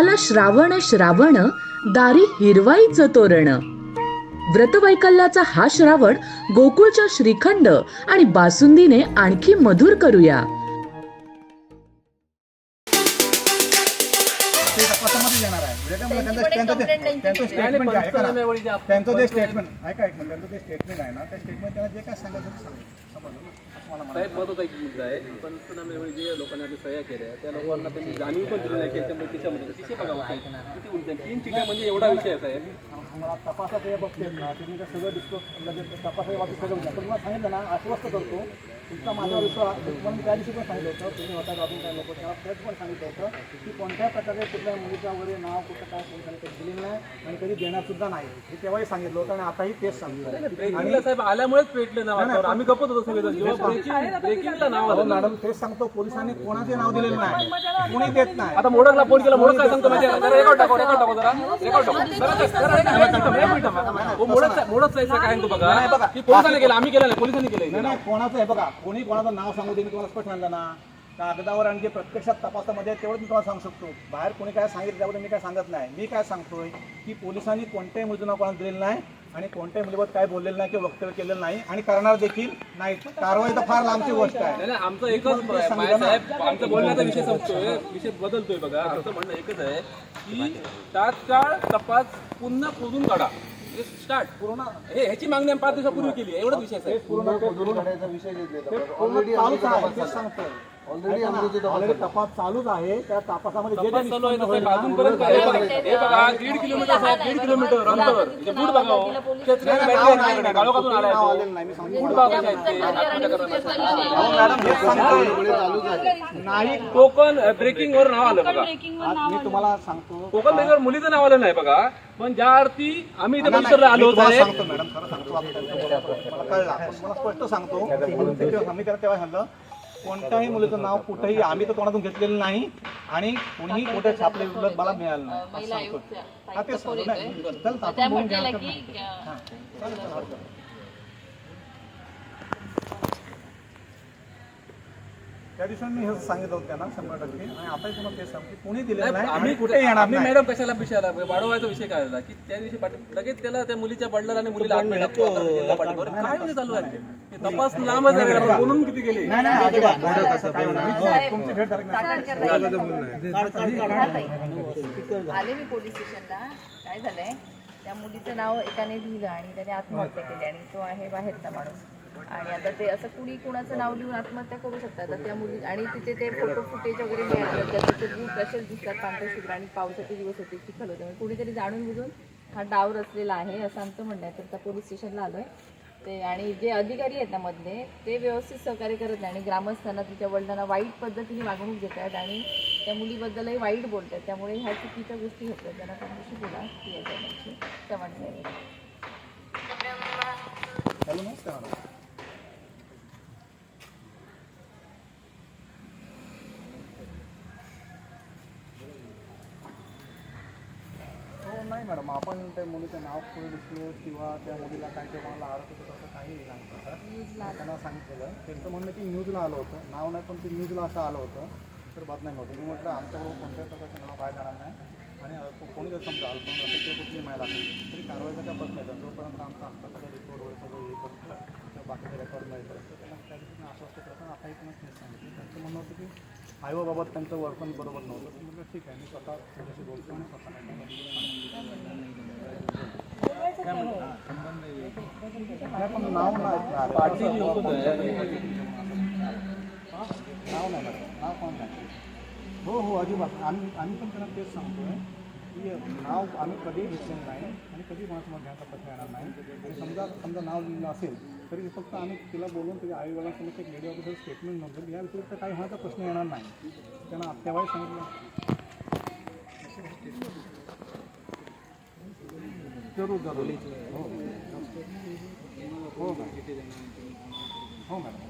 आला श्रावण श्रावण दारी हिरवाईचं तोरण. व्रतवैकल्याचा हा श्रावण गोकुळच्या श्रीखंड आणि बासुंदीने आणखी मधुर करूया. ना. त्यांचं जे स्टेटमेंट ऐका एक मिनिट. त्यांचं जे स्टेटमेंट आहे ना त्या स्टेटमेंट त्यांना जे काय सांगायचं ना? साहेब महत्त्वाचा एक मुद्दा आहे पंचनाम्यावेळी जे लोकांनी आपल्या सह्या केल्या त्या लोकांना त्यांनी जाणीव पण दिली नाही की याच्यामध्ये त्याच्यामध्ये अतिशय बघावं. किती आहे. तीन चिठ्ठ्या म्हणजे एवढा विषय आहे साहेब मला तपासात हे बघते ना तुम्ही ते सगळं डिस्कस लगेच तपासाच्या बाबतीत सगळं पण मला सांगितलं ना आश्वस्त करतो तुमचा माझा विश्वास तुम्हाला मी त्या दिवशी पण सांगितलं होतं तुम्ही होता अजून काही लोक त्याला त्याच पण सांगितलं होतं की कोणत्याही प्रकारे कुठल्या मुलीच्या वगैरे नाव कुठं काय पोलिसांनी काही दिलेलं नाही आणि कधी देणार सुद्धा नाही हे तेव्हाही सांगितलं होतं आणि आताही तेच सांगितलं आणि साहेब आल्यामुळेच पेटले आता. आम्ही गपत होतो सगळे अहो. मॅडम तेच सांगतो पोलिसांनी कोणाचे नाव दिलेलं नाही. कोणी देत नाही. आता मोडकला फोन केला मोडक काय सांगतो माहिती आहे का? जरा रेकॉर्ड टाकू रेकॉर्ड टाकू जरा. रेकॉर्ड टाकू. जरा जरा- जरा ऐका, एक मिनिटं, एक मिनिटं. हो, मोडक मोडक काय सांगतो बघा. की पोलिसांनी केलं आम्ही केलं नाही पोलिसांनी केलं नाही नाही कोणाचं आहे बघा. कोणी कोणाचं नाव सांगू दे मी तुम्हाला स्पष्ट सांगितलं ना. कागदावर आणि जे प्रत्यक्षात तपासामध्ये आहे, तेवढं मी तुम्हाला सांगू शकतो. बाहेर कोणी काय सांगितलं त्याबद्दल मी काय सांगत नाही. मी काय सांगतोय की पोलिसांनी कोणत्याही मुलीचं नाव कोणाला दिलेलं नाही आणि कोणत्याही मुलीबद्दल काय बोललेलं नाही किंवा वक्तव्य केलेलं नाही आणि करणार देखील नाही कारवाई तर फार लांबची गोष्ट आहे. नाही नाही, आमचं एकच साहेब आमचा बोलण्याचा विषय संपतोय. विषय बदलतोय बघा. आमचं म्हणणं एकच आहे की तात्काळ तपास पुन्हा खोदून काढा. स्टार्ट पूर्ण हे ह्याची मागणी आम्ही पाच दिवसापूर्वी केली आहे. एवढाच विषय आहे. पूर्ण पूर्ण चालूच ऑलरेडी तपास चालूच आहे. त्या तपासामध्ये जे तपास चालू आहे निष्पन्न होईल अजूनपर्यंत काय हे बघा, हे बघा दीड किलोमीटर साहेब दीड किलोमीटर अंतर. म्हणजे बूट बघा हो. शेतकऱ्याला बॅटरी आहे माझ्याकडे, गाळोखातून आलाय नाव तो. आलेलं नाही मी सांगितलं बूट बघा कसे आहेत ते, आत्महत्या करणारे. अहो, मॅडम हेच सांगतोय नाही. कोकण ब्रेकिंग वर नाव आलं बघा. आज मी तुम्हाला सांगतो. कोकण ब्रेकिंग वर मुलीचं नाव आलं नाही बघा. पण ज्या अर्थी आम्ही इथे मी आलो तुम्हाला साहेब. सांगतो मॅडम खरं सांगतो. मला कळलं पण मला स्पष्ट सांगतो. तेव्हा आम्ही त्याला तेव्हा सांगलं कोणत्याही मुलीचं नाव कुठेही आम्ही तर तोंडातून घेतलेलं नाही आणि कोणीही कुठे छापले उलट मला मिळालं नाही. हा तेच चल आपण बोलून घ्या हरकत नाही. हा, चालेल, चालेल, हरकत नाही. त्या दिवशी मी हे सांगितलं होतं त्यांना शंभर टक्के. आणि आताही तुम्हाला तेच सांगतो कोणी दिलेलं नाही आम्ही आणि कुठे कुठे येणार आम्ही नाही. मॅडम कशाला विषयाला वाढवायचा विषय काय झाला? की त्या दिवशी पाठी- लगेच त्याला त्या मुलीच्या वडिलांना आणि मुलीला आत टाकतो आता जिल्हा पाठीवर. काय विषय चालू आहे? हे तपास लांबच आहे मॅडम. बोलून किती गेले नाही नाही अजिबात. असं काही होणार नाही. तुमची भेट झाली नाही. आले मी पोलीस स्टेशनला. काय झालंय? त्या मुलीचं नाव एकाने दिलं आणि त्याने आत्महत्या केली आणि तो आहे बाहेरचा माणूस. आणि आता ते असं कुणी कुणाचं नाव लिहून आत्महत्या करू शकतात. त्या मुली आणि तिथे ते फोटो फुटेज वगैरे मिळालं त्याचे ते बूट तसेच दिसतात पांढरे शुभ्र आणि पावसाचे दिवस होते. चिखल होते म्हणजे कुणीतरी जाणून बुजून हा डाव रचलेला आहे असं आमचं म्हणणं आहे. तर त्या पोलीस स्टेशनला आलोय. ते आणि जे अधिकारी आहेत ना मधले ते व्यवस्थित सहकार्य करत नाही. आणि ग्रामस्थांना तिच्या वडिलांना वाईट पद्धतीने वागणूक देत आहेत आणि त्या मुलीबद्दलही वाईट बोलत आहेत त्यामुळे ह्या चुकीच्या गोष्टी होतात त्यांना त्यांच्याशी बोला. ती आहे. त्यांची मॅडम. आपण त्या मुलीचं नाव पुढे दिसलं किंवा त्या मुलीला काय ते कोणाला आरोप होतं तसं काही नाही सांगतो त्यांना सांगितलेलं. त्यांचं म्हणणं की न्यूजला आलं होतं. नाव नाही पण ते न्यूजला असं आलं होतं. तर बातम्या नव्हतं मी म्हटलं आमच्याकडून कोणत्याही प्रकारचं नाव बाहेर जाणार नाही. आणि कोणी जर समजा अल्पमत असेल किंवा कुठली महिला असेल तरी कारवाईचा काय प्रश्न येतात जोपर्यंत आमचा हक्काचा रिपोर्ट वगैरे सगळं हे किंवा बाकीचे रेकॉर्ड मिळतं त्यांना त्या दिवशी आश्वस्त करताना आताही पण तेच सांगितलं त्यांचं म्हणणं होतं की आईबाबाबत त्यांचं वर्तन बरोबर नव्हतं. तर म्हटलं ठीक आहे मी स्वतः त्यांच्याशी बोलतो आणि स्वतः पण नाव नाही. पाटील नाव नाही. नाव कोण नाही? हो हो अजिबात. आम्ही आम्ही पण त्यांना तेच की नाव आम्ही कधीही घेतलेलं नाही आणि कधी कोणासमोर घ्यायचा प्रश्न येणार नाही. आणि समजा समजा नाव लिहिलं असेल तरी फक्त आम्ही तिला बोलून तिच्या आई वडिलांसमोर एक लेडी ऑफिसर स्टेटमेंट नोंदवली या व्यतिरिक्त काही होण्याचा प्रश्न येणार नाही. त्यांना तेव्हाही सांगितलं. जरूर जरूर. हो. हो मॅडम हो मॅडम.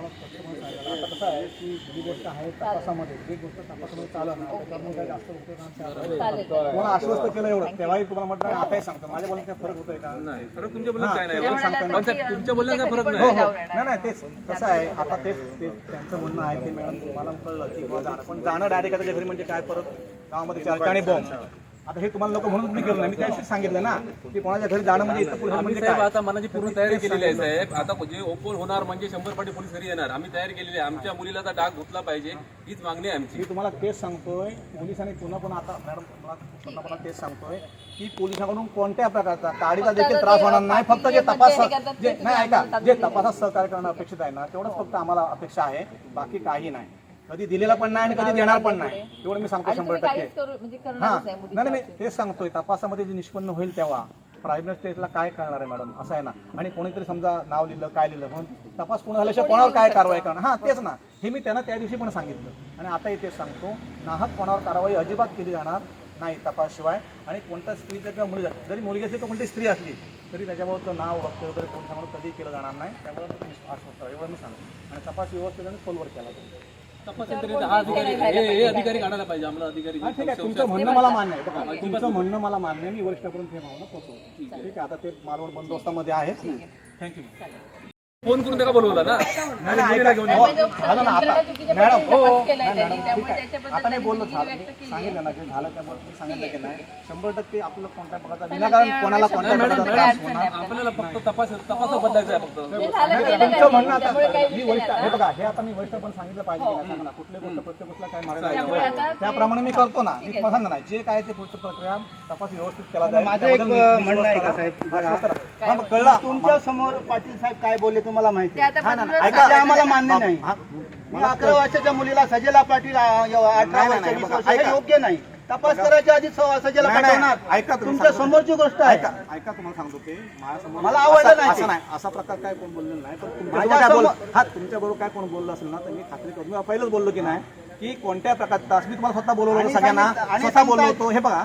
तुम्हाला स्पष्टपणे सांगायला आता कसं आहे की जी गोष्ट आहे तपासामध्ये जी गोष्ट तपासामध्ये चालू ना त्याच्यामुळे काही जास्त उपयोग चालेल. तुम्हाला आश्वस्त केलं एवढं. तेव्हाही तुम्हाला म्हटलं आताही सांगतो. माझ्या बोलण्यात काय फरक होतोय का? नाही फरक तुमच्या बोलण्यात काय नाही. ते तुमच्या बोलण्यात काय फरक हो नाही. हो नाही नाही तेच कसं आहे आता तेच ते त्यांचं म्हणणं आहे की मॅडम तुम्हाला कळलं की जाणं पण जाणं डायरेक्ट आता घरी म्हणजे काय परत गावामध्ये चर्चा आणि बॉम्ब आता हे तुम्हाला लोक म्हणून तुम्ही केलं नाही मी त्याविषयी सांगितलं ना की कोणाच्या घरी जाणं म्हणजे इथं पुढे आम्ही म्हणजे साहेब काय? आता मनाची पूर्ण तयारी केलेली आहे साहेब. आता जे ओपन होणार म्हणजे शंभर पाठी पोलीस घरी येणार. आम्ही तयारी केलेली आहे. आमच्या मुलीला आता डाग घुतला पाहिजे. हीच मागणी आहे आमची. मी तुम्हाला तेच सांगतोय. पोलिसांनी पुन्हा पुन्हा आता मॅडम तुम्हाला पुन्हा पुन्हा तेच सांगतोय की पोलिसांकडून कोणत्या प्रकारचा गाडीचा देखील त्रास होणार नाही. फक्त जे तपास जे नाही ऐका. जे तपासात सहकार्य करणं अपेक्षित आहे ना तेवढंच फक्त आम्हाला अपेक्षा आहे. बाकी काही नाही. कधी दिलेला पण नाही आणि कधी देणार पण नाही. एवढं मी सांगतो शंभर टक्के. म्हणजे हा. नाही नाही तेच सांगतोय. तपासामध्ये जे निष्पन्न होईल तेव्हा प्रायव्हेट स्टेटला काय करणार आहे मॅडम? असं आहे ना. आणि कोणीतरी समजा नाव लिहिलं काय लिहिलं म्हणून तपास पूर्ण झाल्याशिवाय कोणावर काय कारवाई करणार? हां तेच ना. हे मी त्यांना त्या दिवशी पण सांगितलं. आणि आताही तेच सांगतो. नाहक कोणावर कारवाई अजिबात केली जाणार नाही तपासशिवाय. आणि कोणत्या स्त्रीचं किंवा मुली जरी मुलगी असली किंवा कोणती स्त्री असली तरी त्याच्याबरोबर नाव वगैरे वगैरे कोणत्यामुळे कधी केलं जाणार नाही. त्यामुळे आश्वस्त एवढं मी सांगतो. आणि तपास व्यवस्थित आणि खोलवर केला. जाईल तपास हा अधिकारी हे हे अधिकारी काढायला पाहिजे आम्हाला अधिकारी हा ठीक आहे. तुमचं म्हणणं मला मान्य आहे. बघा तुमचं म्हणणं मला मान्य आहे. मी वरिष्ठापर्यंत हे भावना पोहोचवतो. ठीक आहे. आता ते मालवण बंदोबस्तामध्ये आहे. थँक्यू फोन करून त्याला बोलवला ना झालं ना आता मॅडम हो नाही, मॅडम, ठीक आहे. आता त्यांनी बोललो झालं मी सांगितलं ना जे झालं त्यामुळे मी सांगितलं की नाही शंभर टक्के आपलं कोणत्या प्रकारचा विनाकारण कोणाला कोणत्या मॅडम मॅडम आपल्याला फक्त तपास तपास बदलायचा आहे फक्त ते आहे. तुमचं म्हणणं आता मी वरिष्ठ नाही. हे बघा हे आता मी वरिष्ठ पण सांगितलं पाहिजे की नाही सांगा ना कुठल्या गोष्ट प्रत्येक गोष्टला काय मार्ग ते- त्याप्रमाणे मी करतो ना मी सांगणार नाही जे काय ते पुढची प्रक्रिया तपास व्यवस्थित केला जाईल माझं एक त्याबद्दल मी- म्हणणं आहे का साहेब? हा, मग कळलं तुमच्यासमोर पाटील साहेब काय बोलले तुम्हाला माहिती ते आहे? आता हा ना, बाजूला ऐका. ते आम्हाला मान्य नाही हा. मी अकरा वर्षाच्या मुलीला सजेला पाटील आ, य- अठरा नाही, वर्ष नाही, वीस बघा, वर्ष हे ऐका. योग्य नाही तपास करायच्या आधी स- सजेला नाही, नाही, पाठवणार ऐका तुम्ही तुमच्या. समोरची गोष्ट आहे ऐका ऐका तुम्हाला सांगतो ते माझ्यासमोर मला आवडलं असं- नाही असं ते. नाही असा प्रकार काय कोण बोललेलं नाही पण तुमच्या माझ्या काय बोल हा तुमच्या बरोबर काय कोण बोललं असेल ना तर मी खात्री करतो मी पहिलंच बोललो की नाही की कोणत्या प्रकारचा मी तुम्हाला स्वतः बोलवलं होतं सगळ्यांना सांगितलं- आणि स्वतः बोललो सांगताय- होतो हे बघा